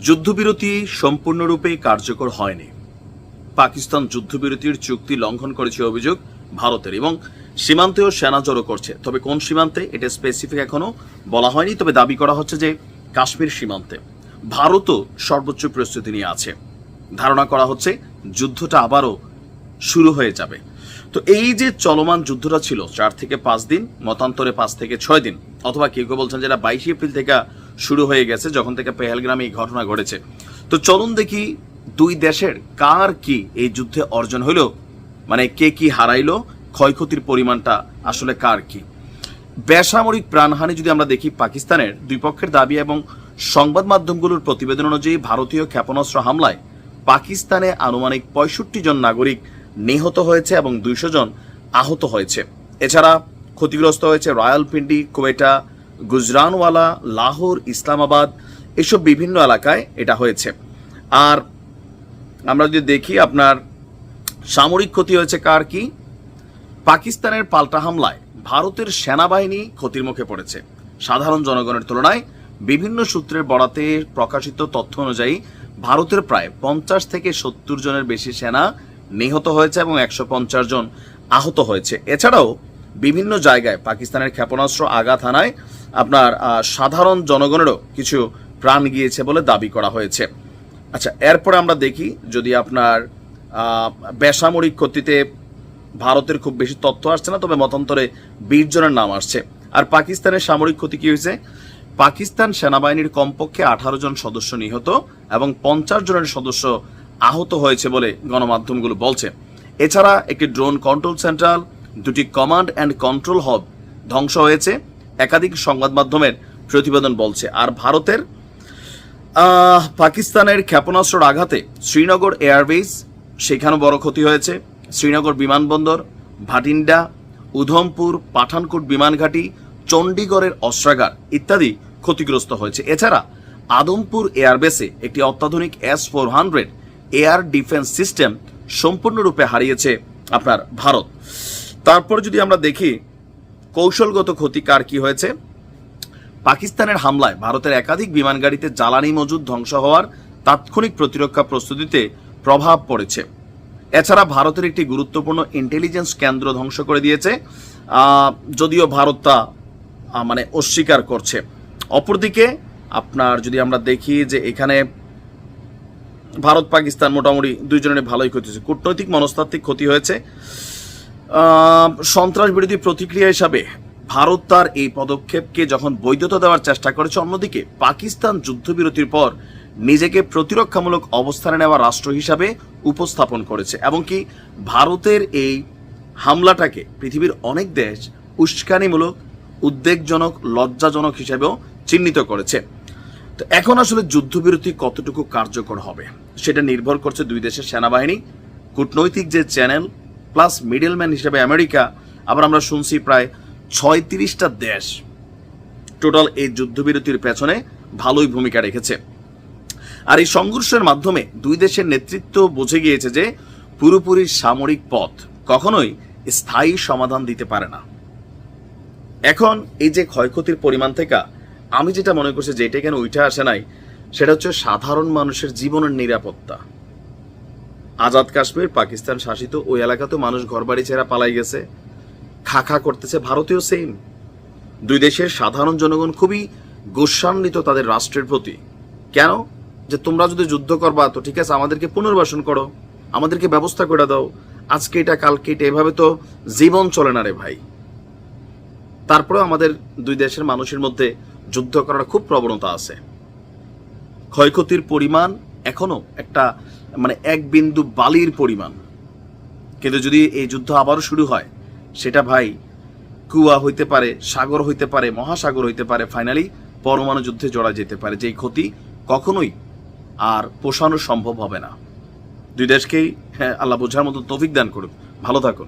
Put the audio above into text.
যুদ্ধবিরতি সম্পূর্ণরূপে কার্যকর হয়নি। পাকিস্তান যুদ্ধবিরতির চুক্তি লঙ্ঘন করেছে অভিযোগ ভারতের এবং সীমান্তেও সেনা জড়ো করছে। তবে কোন সীমান্তে এটা স্পেসিফিক এখনও বলা হয়নি, তবে দাবি করা হচ্ছে যে কাশ্মীর সীমান্তে ভারতও সর্বোচ্চ প্রস্তুতি নিয়ে আছে। ধারণা করা হচ্ছে যুদ্ধটা আবারও শুরু হয়ে যাবে। তো এই যে চলমান যুদ্ধটা ছিল, চার থেকে পাঁচ দিন, মতান্তরে পাঁচ থেকে ছয় দিন, অথবা কেউ কেউ বলছেন যেটা বাইশে এপ্রিল থেকে শুরু হয়ে গেছে যখন থেকে পেহেলগ্রামে এই ঘটনা ঘটেছে। তো চলুন দেখি দুই দেশের কার কি এই যুদ্ধে অর্জন হইল মানে কে কি হারাইলো, ক্ষয়ক্ষতির পরিমাণটা আসলে কার কি। বেসামরিক প্রাণহানি যদি আমরা দেখি পাকিস্তানের, দুই পক্ষের দাবি এবং সংবাদ মাধ্যমগুলোর প্রতিবেদন অনুযায়ী ভারতীয় ক্ষেপণাস্ত্র হামলায় পাকিস্তানে আনুমানিক পঁয়ষট্টি জন নাগরিক নিহত হয়েছে এবং দুইশো জন আহত হয়েছে। এছাড়া ক্ষতিগ্রস্ত হয়েছে রয়্যালপিন্ডি কোয়েটা গুজরানওয়ালা, লাহোর, ইসলামাবাদ এসব বিভিন্ন এলাকায় এটা হয়েছে। আর আমরা যদি দেখি আপনার সামরিক ক্ষতি হয়েছে কার কি? পাকিস্তানের পাল্টা হামলায় ভারতের সেনাবাহিনী ক্ষতির মুখে পড়েছে। সাধারণ জনগণের তুলনায় বিভিন্ন সূত্রের বরাতে প্রকাশিত তথ্য অনুযায়ী ভারতের প্রায় পঞ্চাশ থেকে সত্তর জনের বেশি সেনা নিহত হয়েছে এবং একশো পঞ্চাশ জন আহত হয়েছে। এছাড়াও বিভিন্ন জায়গায় পাকিস্তানের ক্ষেপণাস্ত্র আঘাত হানায় আপনার সাধারণ জনগণেরও কিছু প্রাণ গিয়েছে বলে দাবি করা হয়েছে। আচ্ছা এরপরে আমরা দেখি যদি আপনার বেসামরিক ক্ষতিতে ভারতের খুব বেশি তথ্য আসছে না, তবে মতান্তরে বিশ জনের নাম আসছে। আর পাকিস্তানের সামরিক ক্ষতি কি হয়েছে? পাকিস্তান সেনাবাহিনীর কমপক্ষে আঠারো জন সদস্য নিহত এবং পঞ্চাশ জনের সদস্য আহত হয়েছে বলে গণমাধ্যমগুলো বলছে। এছাড়া একটি ড্রোন কন্ট্রোল সেন্ট্রাল, দুটি কমান্ড অ্যান্ড কন্ট্রোল হব ধ্বংস হয়েছে। একাধিক সংবাদ মাধ্যমের প্রতিবেদন বলছে। আর ভারতের পাকিস্তানের ক্ষেপণাস্ত্রের আঘাতে শ্রীনগর এয়ারবেস সেখানেও বড় ক্ষতি হয়েছে। শ্রীনগর বিমানবন্দর, ভাটিন্ডা, উধমপুর, পাঠানকোট বিমানঘাটি, চণ্ডীগড়ের অস্ত্রাগার ইত্যাদি ক্ষতিগ্রস্ত হয়েছে। এছাড়া আদমপুর এয়ারবেসে একটি অত্যাধুনিক S four hundred air defence system সম্পূর্ণরূপে হারিয়েছে আপনার ভারত। তারপর যদি আমরা দেখি কৌশলগত ক্ষতি কার কি হয়েছে? পাকিস্তানের হামলায় ভারতের একাধিক বিমান গাড়িতে জ্বালানি মজুদ ধ্বংস হওয়ার তাৎক্ষণিক প্রতিরক্ষা প্রস্তুতিতে প্রভাব পড়েছে। এছাড়া ভারতের একটি গুরুত্বপূর্ণ ইন্টেলিজেন্স কেন্দ্র ধ্বংস করে দিয়েছে। যদিও ভারত তা মানে অস্বীকার করছে। অপরদিকে, আপনার যদি আমরা দেখি যে এখানে ভারত পাকিস্তান মোটামুটি দুইজনের ভালোই ক্ষতি হয়েছে। কূটনৈতিক মনস্তাত্ত্বিক ক্ষতি হয়েছে। সন্ত্রাস বিরোধী প্রতিক্রিয়া হিসাবে ভারত তার এই পদক্ষেপকে যখন বৈধতা দেওয়ার চেষ্টা করেছে, অন্যদিকে পাকিস্তান যুদ্ধবিরতির পর নিজেকে প্রতিরক্ষামূলক অবস্থানে নেওয়া রাষ্ট্র হিসাবে উপস্থাপন করেছে। এবং কি ভারতের এই হামলাটাকে পৃথিবীর অনেক দেশ উস্কানিমূলক, উদ্বেগজনক, লজ্জাজনক হিসেবেও চিহ্নিত করেছে। তো এখন আসলে যুদ্ধবিরতি কতটুকু কার্যকর হবে, সেটা নির্ভর করছে দুই দেশের সেনাবাহিনী, কূটনৈতিক যে চ্যানেল প্লাস মিডলম্যান হিসেবে আমেরিকা, আবার আমরা শুনছি প্রায় ছয়ত্রিশটা দেশ। টোটাল এই যুদ্ধবিরতির পেছনে ভালোই ভূমিকা রেখেছে। আর এই সংঘর্ষের মাধ্যমে দুই দেশের নেতৃত্ব বুঝে গিয়েছে যে পুরোপুরি সামরিক পথ কখনোই স্থায়ী সমাধান দিতে পারে না। এখন এই যে ক্ষয়ক্ষতির পরিমাণ থেকে আমি যেটা মনে করছি যে এটা কেন উঠে আসে নাই, সেটা হচ্ছে সাধারণ মানুষের জীবনের নিরাপত্তা। আজাদ কাশ্মীর, পাকিস্তান শাসিত ওই এলাকাতেও মানুষ ঘরবাড়ি ছেড়া পালাই গেছে। খা খা করতেছে ভারতীয় সেম দুই দেশের সাধারণ জনগণ খুবই গোস্বান্বিত তাদের রাষ্ট্রের প্রতি। কেন? যে তোমরা যদি যুদ্ধ করবা, তো ঠিক আছে, আমাদেরকে পুনর্বাসন করো, আমাদেরকে ব্যবস্থা করে দাও। আজকে এটা, কালকে এটা, এভাবে তো জীবন চলে না রে ভাই। তারপরেও আমাদের দুই দেশের মানুষের মধ্যে যুদ্ধ করার খুব প্রবণতা আছে। ক্ষয়ক্ষতির পরিমাণ এখনও একটা মানে এক বিন্দু বালির পরিমাণ। কিন্তু যদি এই যুদ্ধ আবারও শুরু হয়, সেটা ভাই কুয়া হইতে পারে, সাগর হইতে পারে, মহাসাগর হইতে পারে ফাইনালি পরমাণু যুদ্ধে জড়া যেতে পারে। যেই ক্ষতি কখনোই আর পোষানো সম্ভব হবে না। দুই দেশকেই হ্যাঁ আল্লাহ বোঝার মতো তৌফিক দান করুক। ভালো থাকুন।